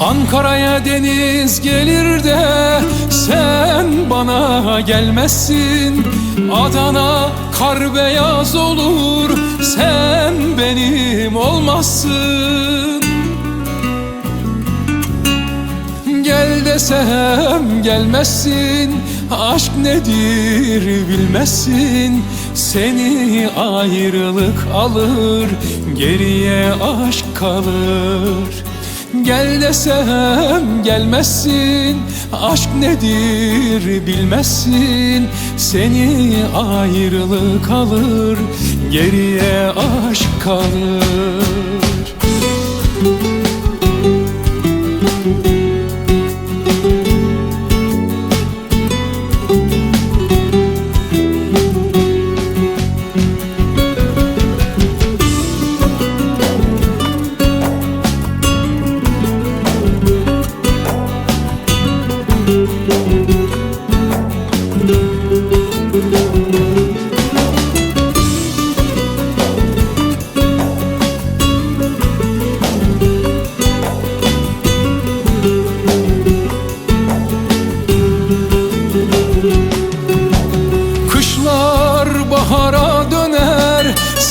Ege'ye deniz gelir de sen bana gelmezsin. Adana kar beyaz olur sen benim olmazsın. Gel desem gelmezsin Aşk nedir bilmezsin. Seni ayrılık alır Geriye aşk kalır Gel desem gelmezsin. Aşk nedir bilmezsin. Seni ayrılık alır Geriye aşk kalır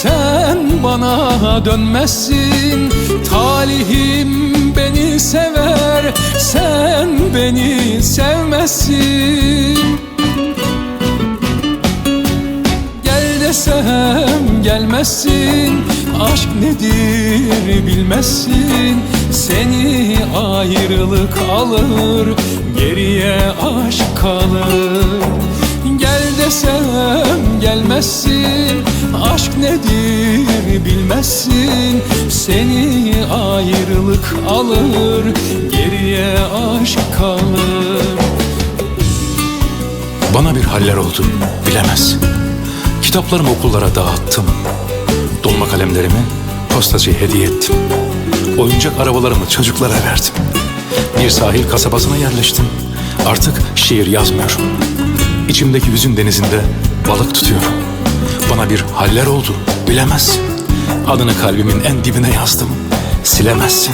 Sen bana dönmezsin. Talihim beni sever Sen beni sevmezsin Gel desem gelmezsin Aşk nedir bilmezsin Seni ayrılık alır Geriye aşk kalır desem gelmezsin Aşk nedir bilmezsin Seni ayrılık alır Geriye aşk kalır Bana bir haller oldu, bilemezsin. Kitaplarımı okullara dağıttım. Dolma kalemlerimi postacıya hediye ettim. Oyuncak arabalarımı çocuklara verdim. Bir sahil kasabasına yerleştim. Artık şiir yazmıyorum. İçimdeki hüzün denizinde balık tutuyorum. Bana bir haller oldu, bilemezsin. Adını kalbimin en dibine yazdım. Silemezsin.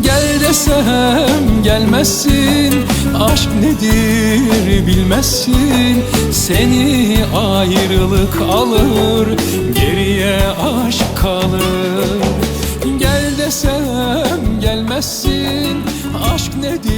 Gel desem gelmezsin Aşk nedir bilmezsin Seni ayrılık alır Geriye aşk kalır Gel desem gelmezsin Aşk nedir